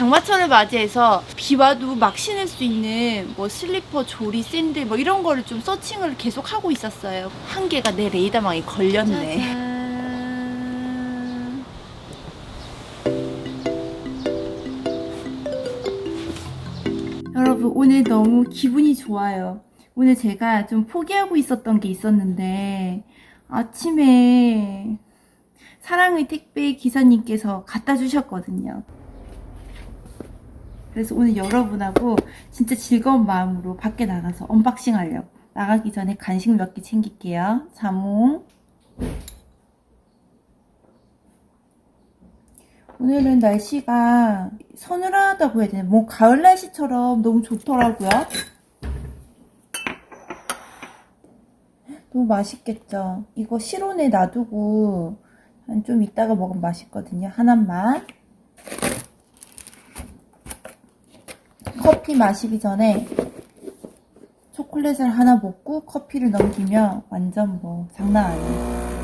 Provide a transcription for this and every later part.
장마철을 맞이해서 비 와도 막 신을 수 있는 뭐 슬리퍼, 조리, 샌들 뭐 이런 거를 좀 서칭을 계속 하고 있었어요. 한 개가 내 레이더망에 걸렸네. 짜잔. 여러분 오늘 너무 기분이 좋아요. 오늘 제가 좀 포기하고 있었던 게 있었는데 아침에 사랑의 택배 기사님께서 갖다 주셨거든요. 그래서 오늘 여러분하고 진짜 즐거운 마음으로 밖에 나가서 언박싱 하려고 나가기 전에 간식 몇 개 챙길게요. 자몽. 오늘은 날씨가 서늘하다고 해야 되나? 뭐 가을 날씨처럼 너무 좋더라고요. 너무 맛있겠죠? 이거 실온에 놔두고 한좀 이따가 먹으면 맛있거든요. 하나만. 커피 마시기 전에 초콜릿을 하나 먹고 커피를 넘기면 완전 뭐 장난 아니에요.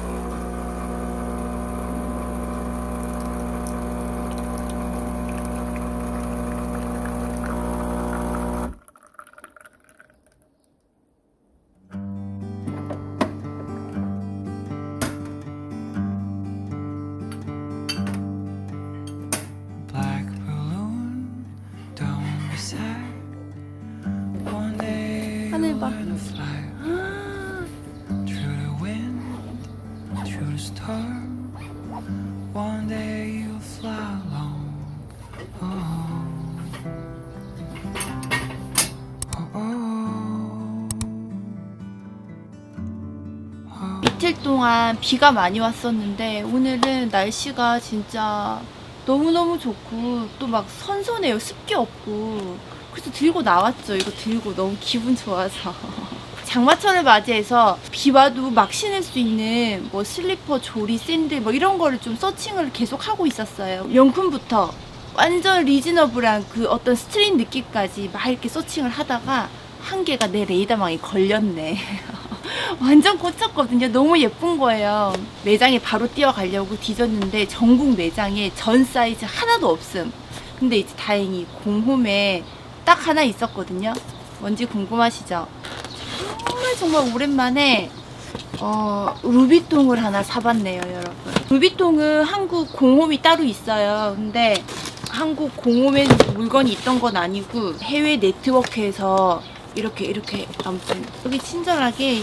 이틀 동안 비가 많이 왔었는데 오늘은 날씨가 진짜 너무너무 좋고 또 막 선선해요. 습기 없고. 그래서 들고 나왔죠. 이거 들고 너무 기분 좋아서. 장마철을 맞이해서 비 와도 막 신을 수 있는 뭐 슬리퍼, 조리, 샌들 뭐 이런 거를 좀 서칭을 계속 하고 있었어요. 명품부터 완전 리즈너블한 그 어떤 스트릿 느낌까지 막 이렇게 서칭을 하다가 한 개가 내 레이더망에 걸렸네. 완전 꽂혔거든요. 너무 예쁜 거예요. 매장에 바로 뛰어가려고 뒤졌는데 전국 매장에 전 사이즈 하나도 없음. 근데 이제 다행히 공홈에 딱 하나 있었거든요. 뭔지 궁금하시죠? 정말 오랜만에 어, 루비통을 하나 사봤네요, 여러분. 루비통은 한국 공홈이 따로 있어요. 근데 한국 공홈에 물건이 있던 건 아니고 해외 네트워크에서 이렇게 이렇게 아무튼 여기 친절하게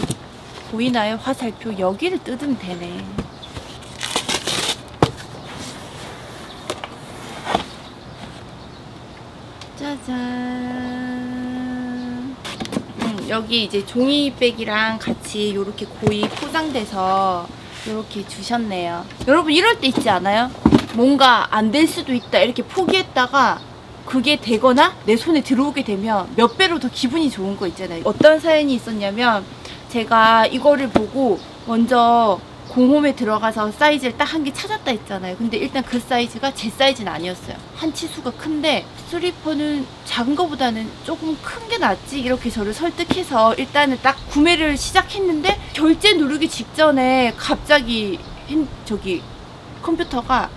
보이나요? 화살표 여기를 뜯으면 되네. 짜잔. 음, 여기 이제 종이백이랑 같이 이렇게 고이 포장돼서 이렇게 주셨네요. 여러분 이럴 때 있지 않아요? 뭔가 안 될 수도 있다 이렇게 포기했다가 그게 되거나 내 손에 들어오게 되면 몇 배로 더 기분이 좋은 거 있잖아요. 어떤 사연이 있었냐면 제가 이거를 보고 먼저 공홈에 들어가서 사이즈를 딱 한 개 찾았다 했잖아요. 근데 일단 그 사이즈가 제 사이즈는 아니었어요. 한 치수가 큰데 슬리퍼는 작은 거보다는 조금 큰 게 낫지 이렇게 저를 설득해서 일단은 딱 구매를 시작했는데 결제 누르기 직전에 갑자기 핸- 저기 컴퓨터가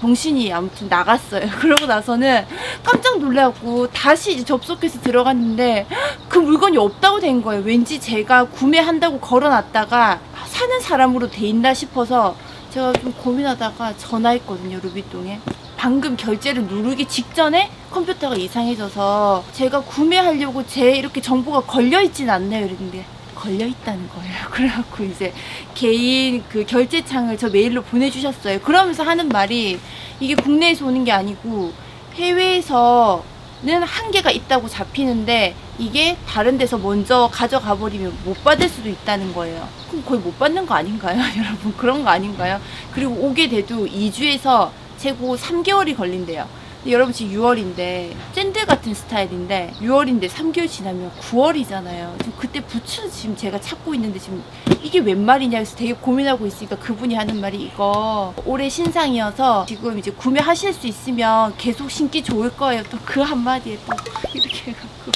정신이 아무튼 나갔어요. 그러고 나서는 깜짝 놀라고 다시 이제 접속해서 들어갔는데 그 물건이 없다고 된 거예요. 왠지 제가 구매한다고 걸어놨다가 사는 사람으로 돼 있나 싶어서 제가 좀 고민하다가 전화했거든요. 루비통에. 방금 결제를 누르기 직전에 컴퓨터가 이상해져서 제가 구매하려고 제 이렇게 정보가 걸려있진 않네요. 이랬는데 걸려 있다는 거예요. 그래갖고 이제 개인 그 결제창을 저 메일로 보내주셨어요. 그러면서 하는 말이 이게 국내에서 오는 게 아니고 해외에서는 한계가 있다고 잡히는데 이게 다른 데서 먼저 가져가 버리면 못 받을 수도 있다는 거예요. 그럼 거의 못 받는 거 아닌가요, 여러분? 그런 거 아닌가요? 그리고 오게 돼도 2주에서 최고 3개월이 걸린대요. 여러분 지금 6월인데 샌들 같은 스타일인데 6월인데 3개월 지나면 9월이잖아요. 지금 그때 부츠 지금 제가 찾고 있는데 지금 이게 웬 말이냐 해서 되게 고민하고 있으니까 그분이 하는 말이 이거 올해 신상이어서 지금 이제 구매하실 수 있으면 계속 신기 좋을 거예요. 또 그 한마디에 또 이렇게 해갖고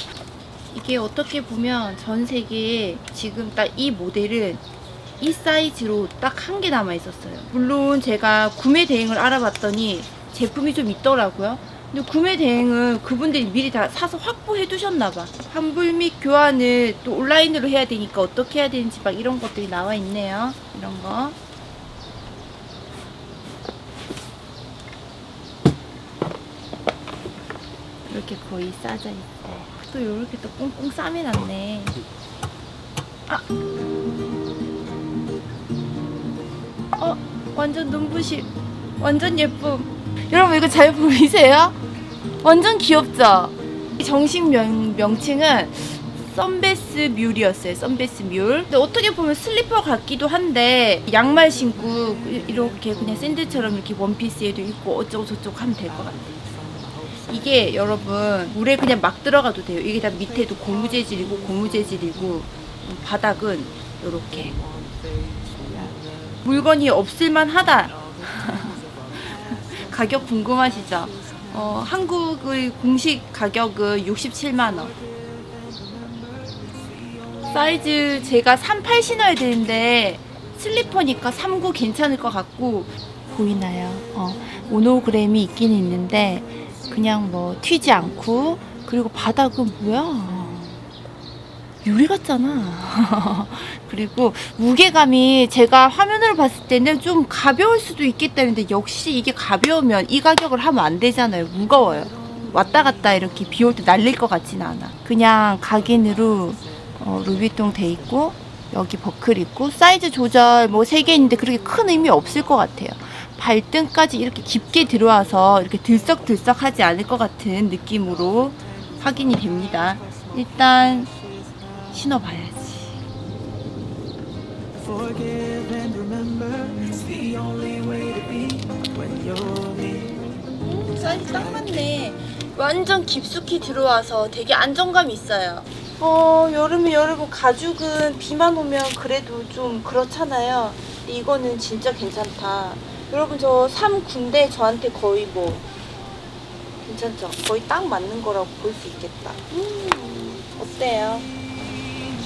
이게 어떻게 보면 전 세계에 지금 딱 이 모델은 이 사이즈로 딱 한 개 남아 있었어요. 물론 제가 구매 대행을 알아봤더니 제품이 좀 있더라고요. 근데 구매 대행은 그분들이 미리 다 사서 확보해 두셨나 봐. 환불 및 교환을 또 온라인으로 해야 되니까 어떻게 해야 되는지 막 이런 것들이 나와 있네요. 이런 거. 이렇게 거의 싸져 있어요. 또 이렇게 또 꽁꽁 싸매놨네. 아! 어, 완전 눈부시, 완전 예쁨. 여러분 이거 잘 보이세요? 완전 귀엽죠? 정식 명, 명칭은 썬베스 뮬이었어요. 썬베스 뮬. 근데 어떻게 보면 슬리퍼 같기도 한데 양말 신고 이렇게 그냥 샌들처럼 이렇게 원피스에도 입고 어쩌고 저쩌고 하면 될 것 같아요. 이게 여러분 물에 그냥 막 들어가도 돼요. 이게 다 밑에도 고무 재질이고 고무 재질이고 바닥은 이렇게 물건이 없을만 하다. 가격 궁금하시죠? 어, 한국의 공식 가격은 67만 원. 사이즈 제가 38 신어야 되는데 슬리퍼니까 39 괜찮을 것 같고 보이나요? 어, 모노그램이 있긴 있는데 그냥 뭐 튀지 않고 그리고 바닥은 뭐야? 유리 같잖아. 그리고 무게감이 제가 화면으로 봤을 때는 좀 가벼울 수도 있겠다는데 역시 이게 가벼우면 이 가격을 하면 안 되잖아요. 무거워요. 왔다 갔다 이렇게 비 올 때 날릴 것 같지는 않아. 그냥 각인으로 어, 루비통 돼 있고 여기 버클 있고 사이즈 조절 뭐 세 개 있는데 그렇게 큰 의미 없을 것 같아요. 발등까지 이렇게 깊게 들어와서 이렇게 들썩들썩 하지 않을 것 같은 느낌으로 확인이 됩니다. 일단 신어봐야지. Forgive and remember, it's the only way to be when you're me. 음, 사이즈 딱 맞네. 완전 깊숙이 들어와서 되게 안정감 있어요. 어, 여름에 여러분 가죽은 비만 오면 그래도 좀 그렇잖아요. 이거는 진짜 괜찮다. 여러분 저 3군데 저한테 거의 뭐 괜찮죠? 거의 딱 맞는 거라고 볼 수 있겠다. 음, 어때요?